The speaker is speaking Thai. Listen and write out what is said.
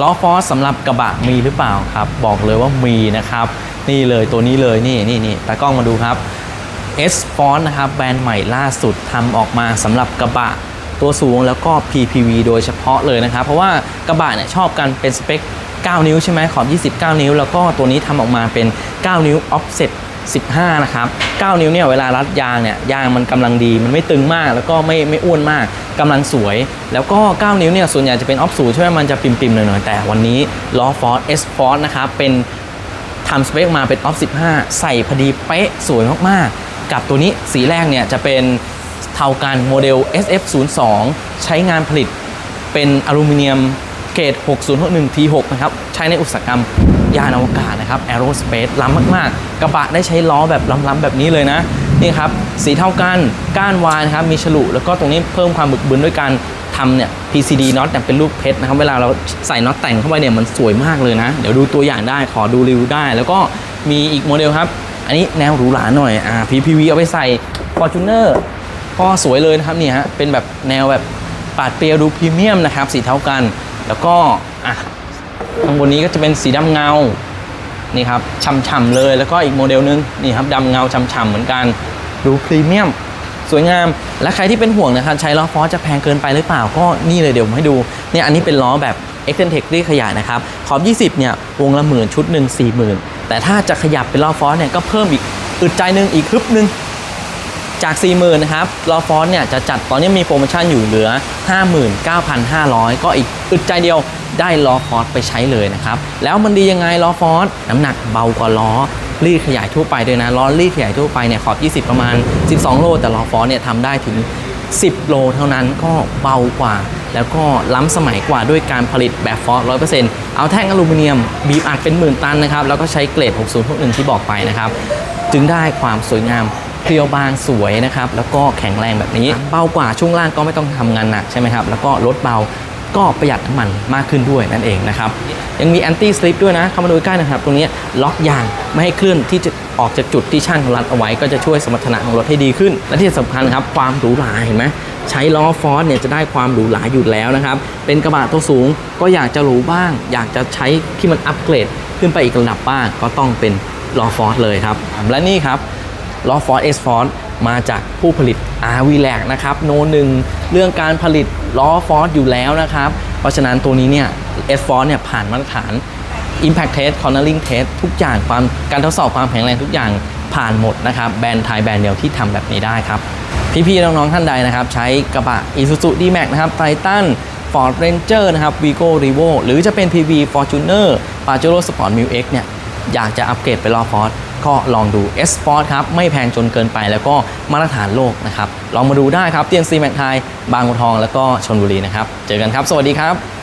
ล้อฟอสสำหรับกระบะมีหรือเปล่าครับ บอกเลยว่ามีนะครับ นี่เลยตัวนี้เลยนี่นี่นี่ตากล้องมาดูครับ S f o n t นะครับแบรนด์ใหม่ล่าสุดทำออกมาสำหรับกระบะตัวสูงแล้วก็ PPV โดยเฉพาะเลยนะครับ เพราะว่ากระบะเนี่ยชอบกันเป็นสเปค 9 นิ้วใช่ไหมขอบ 29 นิ้ว แล้วก็ตัวนี้ทำออกมาเป็น 9 นิ้ว offset 15 นะครับ 9 นิ้วเนี่ยเวลารัดยางเนี่ยยางมันกำลังดี มันไม่ตึงมากแล้วก็ไม่ไม่อ้วนมากกำลังสวย แล้วก็ 9 นิ้วเนี่ยส่วนใหญ่จะเป็นออฟสูใช่ไหมมันจะปิ่มๆหน่อยๆแต่วันนี้ล้อฟอร์ S f o r นะครับเป็นทำสเปคมาเป็นออฟ15 ใส่พอดีเป๊ะสวยมากๆ กับตัวนี้สีแรกเนี่ยจะเป็นเทากันโมเดล SF02 ใช้งานผลิตเป็นอลูมิเนียมเกรด6061 T6 นะครับ ใช้ในอุตสาหกรรม ยานอวกาศนะครับ Aerospace ล้ำมากๆ กระบะได้ใช้ล้อแบบล้ำๆแบบนี้เลยนะนี่ครับสีเท่ากันก้านวานครับมีฉลุแล้วก็ตรงนี้เพิ่มความบึกบึนด้วยการทำเนี่ย PCD น็อตเนี่เป็นรูปเพชรนะครับ เวลาเราใส่น็อตแต่งเข้าไปเนี่ยมันสวยมากเลยนะ เดี๋ยวดูตัวอย่างได้ขอดูรีวิวได้ แล้วก็มีอีกโมเดลครับ อันนี้แนวหรูหราหน่อยอ่า PPV เอาไปใส่ Fortuner ก็สวยเลยนะครับเนี่ยฮะเป็นแบบแนวแบบปาดเปรียวดูพรีเมียมนะครับสีเท่ากัน แล้วก็อะ ข้างบนนี้ก็จะเป็นสีดำเงานี่ครับฉ่ำๆเลยแล้วก็อีกโมเดลนึงนี่ครับดำเงาฉ่ำๆเหมือนกันดูพรีเมียมสวยงาม และใครที่เป็นห่วงนะครับ ใช้ล้อฟอสจะแพงเกินไปหรือเปล่าก็นี่เลยเดี๋ยวผมให้ดูเนี่ยอันนี้เป็นล้อแบบ e x t e n t e c ที่ขยายนะครับ ขอบ 20 เนี่ยวงละหมื่นชุดหนึ่ง40,000แต่ถ้าจะขยับเป็นล้อฟอสเนี่ยก็เพิ่มอีกอึดใจหนึ่งอีกฮึบหนึ่ง จาก 40,000นะครับลอฟอนเนี่ยจะจัดตอนนี้มีโปรโมชั่นอยู่เหลือ 59,500 ก็อีกอึดใจเดียวได้ล้อฟอสไปใช้เลยนะครับ แล้วมันดียังไงล้อฟอสน้ำหนักเบากว่าล้อรีดขยายทั่วไปด้วยนะล้อรีดขยายทั่วไปเนี่ยขอบ 20 ประมาณ 12 โล แต่ล้อฟอสเนี่ยทำได้ถึง 10 โลเท่านั้นก็เบากว่า แล้วก็ล้ำสมัยกว่าด้วยการผลิตแบบฟอส100%เอาแท่งอลูมิเนียม บีบอัดเป็นหมื่นตันนะครับ แล้วก็ใช้เกรด 6061 ที่บอกไปนะครับ จึงได้ความสวยงาม เพรียวบางสวยนะครับแล้วก็แข็งแรงแบบนี้เบากว่าช่วงล่างก็ไม่ต้องทำงานหนักใช่ไหมครับแล้วก็ลดเบาก็ประหยัดน้ำมันมากขึ้นด้วยนั่นเองนะครับยังมีแอนตี้สลิปด้วยนะเข้ามาดูใกล้นะครับ ตรงนี้ล็อกยางไม่ให้เคลื่อนที่จะออกจากจุดที่ช่างรัดเอาไว้ ก็จะช่วยสมรรถนะของรถให้ดีขึ้น และที่สำคัญครับความหรูหราเห็นไหมใช้ล้อฟอสเนี่ยจะได้ความหรูหราอยู่แล้วนะครับ เป็นกระบะตัวสูงก็อยากจะหรูบ้าง อยากจะใช้ที่มันอัปเกรดขึ้นไปอีกระดับบ้างก็ต้องเป็นล้อฟอสเลยครับและนี่ครับ ล้อฟอร์ดเอสฟอร์ดมาจากผู้ผลิต r v l a c นะครับโนหนึ่งเรื่องการผลิตล้อฟอร์ดอยู่แล้วนะครับ เพราะฉะนั้นตัวนี้เนี่ยเอสฟอร์ดเนี่ยผ่านมาตรฐาน Impact Test Cornering Test ทุกอย่างความการทดสอบความแข็งแรงทุกอย่างผ่านหมดนะครับ แบรนด์ไทยแบรนด์เดียวที่ทำแบบนี้ได้ครับ พี่ๆน้องๆท่านใดนะครับ ใช้กระบะ Isuzu D-Max นะครับ Titan Ford Ranger นะครับ Vigo Revo หรือจะเป็น PV Fortuner Pajero Sport Mil X เนี่ยอยากจะอัปเกรดไปล้อฟอร์ด ก็ลองดู S Sport ครับ ไม่แพงจนเกินไปแล้วก็มาตรฐานโลกนะครับ ลองมาดูได้ครับเตียนซีแมกไทยบางบัวทองแล้วก็ชนบุรีนะครับ เจอกันครับ สวัสดีครับ